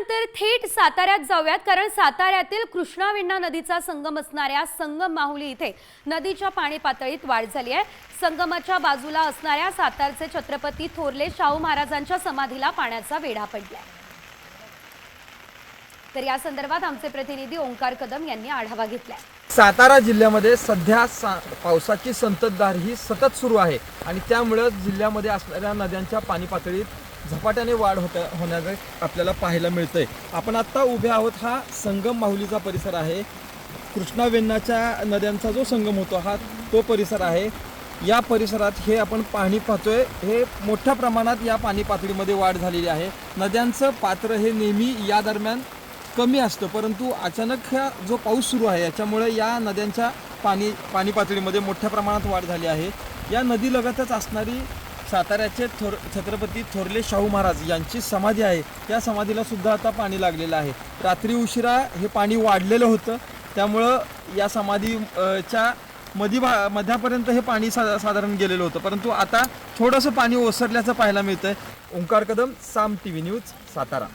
यानंतर थेट साताऱ्यात जाऊयात कारण साताऱ्यातील कृष्णावेण्णा नदीचा संगम असणाऱ्या संगम माहुली इथे नदीच्या पाणी पातळीत वाढ झाली आहे. संगमाच्या बाजूला असणाऱ्या सातारचे छत्रपती थोरले शाहू महाराजांच्या समाधीला पाण्याचा वेढा पडलाय. तर या संदर्भात आमचे प्रतिनिधी ओंकार कदम यांनी आढावा घेतलाय. सातारा जिल्ह्यामध्ये सध्या सा पावसाची संततधार ही सतत सुरू आहे आणि त्यामुळं जिल्ह्यामध्ये असणाऱ्या नद्यांच्या पाणी पातळीत झपाट्याने वाढ होत होण्याचं आपल्याला पाहायला मिळतंय. आपण आत्ता उभे आहोत हा संगम माहुलीचा परिसर आहे. कृष्णा वेण्णाच्या नद्यांचा जो संगम होतो हा तो परिसर आहे. या परिसरात हे आपण पाणी पाहतोय. हे मोठ्या प्रमाणात या पाणी पातळीमध्ये वाढ झालेली आहे. नद्यांचं पात्र हे नेहमी या दरम्यान कमी असतं परंतु अचानक हा जो पाऊस सुरू आहे याच्यामुळे या नद्यांच्या पाणी पाणी पातळीमध्ये मोठ्या प्रमाणात वाढ झाली आहे. या नदीलगतच असणारी साताऱ्याचे थोर छत्रपती थोरले शाहू महाराज यांची समाधी आहे. त्या समाधीला सुद्धा आता पाणी लागलेलं आहे. रात्री उशिरा हे पाणी वाढलेलं होतं. त्यामुळं या समाधीच्या मधी भा मध्यापर्यंत हे पाणी सा साधारण गेलेलं होतं. परंतु आता थोडंसं पाणी ओसरल्याचं पाहायला मिळतंय. Omkar Kadam Saam T V news Satara.